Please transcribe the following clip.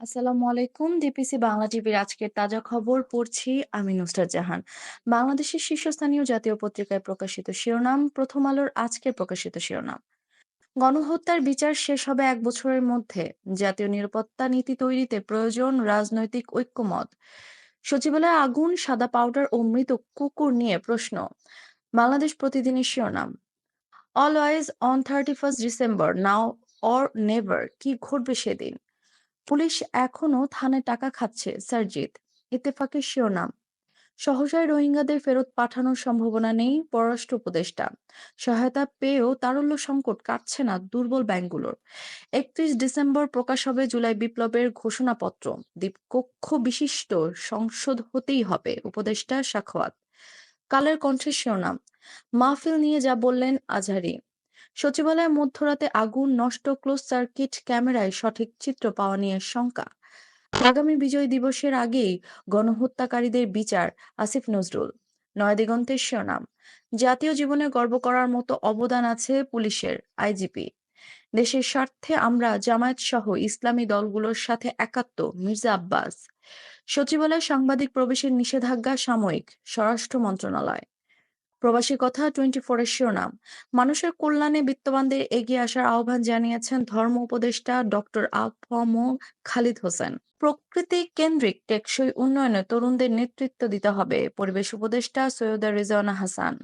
আসসালামু আলাইকুম। ডিপিসি বাংলা টিভির আজকের তাজা খবর পড়ছি আমি নুসরাত জাহান। বাংলাদেশের শীর্ষস্থানীয় জাতীয় পত্রিকায় প্রকাশিত শিরোনাম, প্রথম আলোর আজকের প্রকাশিত শিরোনাম। গণহত্যার বিচার শেষ হবে এক বছরের মধ্যে। জাতীয় নিরাপত্তা নীতি তৈরিতে প্রয়োজন রাজনৈতিক ঐক্যমত। সচিবালয়ে আগুন, সাদা পাউডার ও মৃত কুকুর নিয়ে প্রশ্ন। বাংলাদেশ প্রতিদিনের শিরোনাম। Always on thirty first December now or never কি ঘটবে সেদিন পুলিশ এখনও থানায় টাকা খাচ্ছে, সারজিৎ। ইত্তেফাকের শিরোনাম, সহসায় রোহিঙ্গাদের ফেরত পাঠানোর সম্ভাবনা নেই পররাষ্ট্র উপদেষ্টা। সহায়তা পেয়েও তারল্য সংকট কাটছে না দুর্বল ব্যাংকগুলোর একত্রিশ ডিসেম্বর প্রকাশ হবে জুলাই বিপ্লবের ঘোষণাপত্র। দ্বীপকক্ষ বিশিষ্ট সংসদ হতেই হবে, উপদেষ্টা সাখওয়াত। কালের কণ্ঠের শিরোনাম, মাহফিল নিয়ে যা বললেন আজহারি। সচিবালয়ে মধ্যরাতে আগুন নষ্ট ক্লোজ সার্কিট ক্যামেরায় সঠিক চিত্র পাওয়া নিয়ে শঙ্কা। আগামী বিজয় দিবসের আগেই গণহত্যাকারীদের বিচার, আসিফ নজরুল। নয়াদিগন্তের শিরোনাম, জাতীয় জীবনে গর্ব করার মতো অবদান আছে পুলিশের, আইজিপি। দেশের স্বার্থে আমরা জামায়াত সহ ইসলামী দলগুলোর সাথে একাত্ম, মির্জা আব্বাস। সচিবালয়ে সাংবাদিক প্রবেশের নিষেধাজ্ঞা সাময়িক, স্বরাষ্ট্র মন্ত্রণালয়। প্রবাসী কথা টোয়েন্টি ফোরের শিরোনাম। মানুষের কল্যাণে বিত্তবানদের এগিয়ে আসার আহ্বান জানিয়েছেন ধর্ম উপদেষ্টা ডক্টর আফম খালিদ হোসেন। প্রকৃতি কেন্দ্রিক টেকসই উন্নয়নে তরুণদের নেতৃত্ব দিতে হবে, পরিবেশ উপদেষ্টা সৈয়দা রেজানা হাসান।